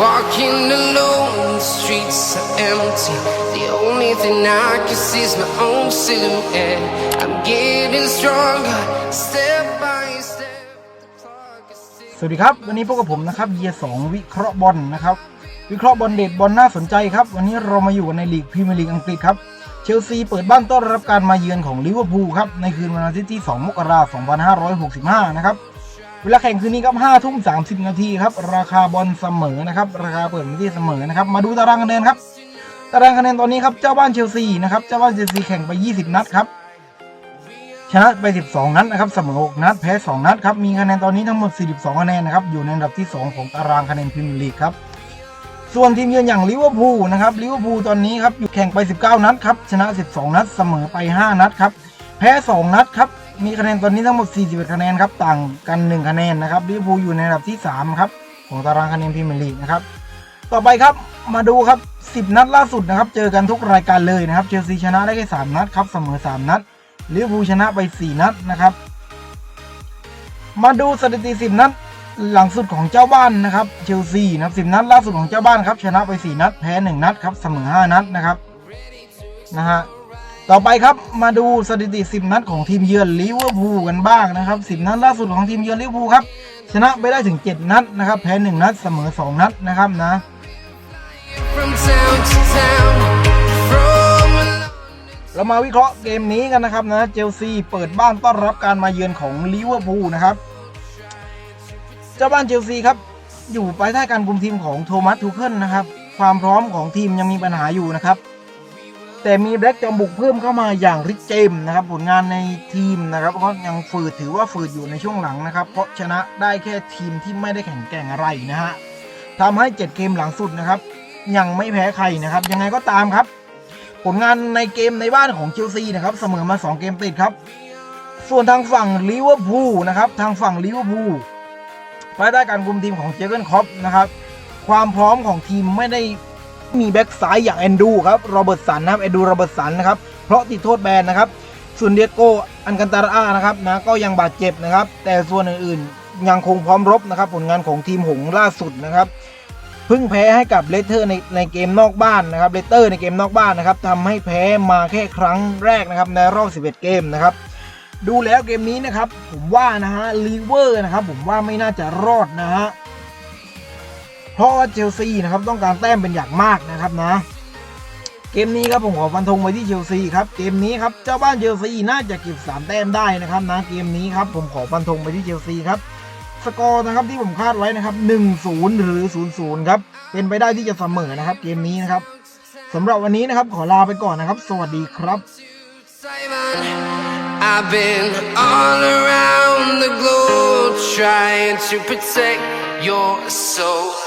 walking alone, the streets are empty. The only thing I can see is my own silhouette. I'm getting stronger, step by step. The clock is สวัสดีครับ วันนี้พบกับผมนะครับเยียสองวิเคราะห์บอลนะครับ วิเคราะห์บอลเด็ดบอลน่าสนใจครับ วันนี้เรามาอยู่กันในลีกพรีเมียร์ลีกอังกฤษครับ เชลซีเปิดบ้านต้อนรับการมาเยือนของลิเวอร์พูลครับ ในคืนวันอาทิตย์ที่ 2 มกราคม 2565 นะครับ เวลาแข่งคืนนี้ครับ5ทุ่ม30นาทีครับราคาบอลเสมอนะครับราคาเปิดที่เสมอนะครับมาดูตารางคะแนนครับตารางคะแนนตอนนี้ครับเจ้าบ้านเชลซีนะครับเจ้าบ้านเชลซีแข่งไป 20 นัดครับชนะไป 12 นัดนะครับเสมอ 6 นัดแพ้ 2 นัดครับมีคะแนนตอนนี้ทั้งหมด 42 คะแนนนะครับอยู่ในอันดับที่ 2 ของตารางคะแนนพรีเมียร์ลีกครับส่วนทีมเยือนอย่างลิเวอร์พูลนะครับลิเวอร์พูลตอนนี้ครับอยู่แข่งไป 19 นัดครับชนะ 12 นัดเสมอไป 5 นัดครับแพ้ 2 นัดครับ มีคะแนนตอนนี้ทั้งหมด 41 คะแนนครับต่างกัน 1 คะแนนนะครับลิเวอร์พูลอยู่ในอันดับที่ 3 ครับ ของตารางคะแนนพรีเมียร์ลีกนะครับ ต่อไปครับมาดูครับ 10 นัดล่าสุดนะครับ เจอกันทุกรายการเลยนะครับ เชลซีชนะได้แค่ 3 นัดครับ เสมอ 3 นัดลิเวอร์พูลชนะไป 4 นัดนะครับ มาดูสถิติ 10 นัดหลังสุดของเจ้าบ้านนะครับ เชลซีนะครับ10 นัดล่าสุดของเจ้าบ้านครับ ชนะไป 4 นัด แพ้ 1 นัดครับ เสมอ 5 นัดนะครับ นะฮะ ต่อไปครับมาดูสถิติ 10 นัดของทีมเยือนลิเวอร์พูลกันบ้างนะครับ 10 นัดล่าสุดของทีมเยือนลิเวอร์พูลครับชนะไปได้ถึง 7 นัดนะครับ แพ้ 1 นัดเสมอ 2 นัดนะครับนะเรามาวิเคราะห์เกมนี้กันนะครับนะเชลซีเปิดบ้านต้อนรับการมาเยือนของลิเวอร์พูลนะครับเจ้าบ้านเชลซีครับอยู่ภายใต้การคุมทีมของโทมัสทูเคิลนะครับ ความพร้อมของทีมยังมีปัญหาอยู่นะครับ แต่มีแบล็กจอมบุกเพิ่มเข้ามาอย่างริกเจมส์นะครับผลงานในทีมนะครับก็ยังฝืดถือว่าฝืดอยู่ในช่วงหลังนะครับ เพราะชนะได้แค่ทีมที่ไม่ได้แข่งแกร่งอะไรนะฮะทำให้ 7 เกมหลังสุดนะครับ ยังไม่แพ้ใครนะครับ ยังไงก็ตามครับ ผลงานในเกมในบ้านของเชลซีนะครับเสมอมา 2 เกมติดครับ ส่วนทางฝั่งลิเวอร์พูลนะครับทางฝั่งลิเวอร์พูลภายใต้การคุมทีมของเจอร์เกนคล็อปนะครับความพร้อมของทีมไม่ได้ มีแบ็กซ้ายอย่างแอนดูครับโรเบิร์ตสันนะครับแอนดูโรเบิร์ตสันนะครับเพราะติดโทษแบนนะครับส่วนเดียโกอันกันตารานะครับนะก็ยังบาดเจ็บนะครับ แต่ส่วนอื่นๆ ยังคงพร้อมรบนะครับ ผลงานของทีมหงส์ล่าสุดนะครับเพิ่งแพ้ให้กับเลสเตอร์ในในเกมนอกบ้านนะครับเลสเตอร์ในเกมนอกบ้านนะครับทำให้แพ้มาแค่ครั้งแรกนะครับในรอบ 11 เกมนะครับดูแล้วเกมนี้นะครับผมว่านะฮะลีเวอร์นะครับผมว่าไม่น่าจะรอดนะฮะ เพราะว่าเชลซีนะครับต้องการแต้มเป็นอย่างมากนะครับนะ เกมนี้ครับผมขอฟันธงไว้ที่เชลซีครับเกมนี้ครับเจ้าบ้านเชลซีน่าจะเก็บสามแต้มได้นะครับนะเกมนี้ครับผมขอฟันธงไปที่เชลซีครับสกอร์นะครับที่ผมคาดไว้นะครับ 1-0 หรือ 0-0 ครับ เป็นไปได้ที่จะเสมอนะครับ เกมนี้นะครับสำหรับวันนี้นะครับขอลาไปก่อนนะครับ สวัสดีครับ I've been all around the globe trying to protect your soul.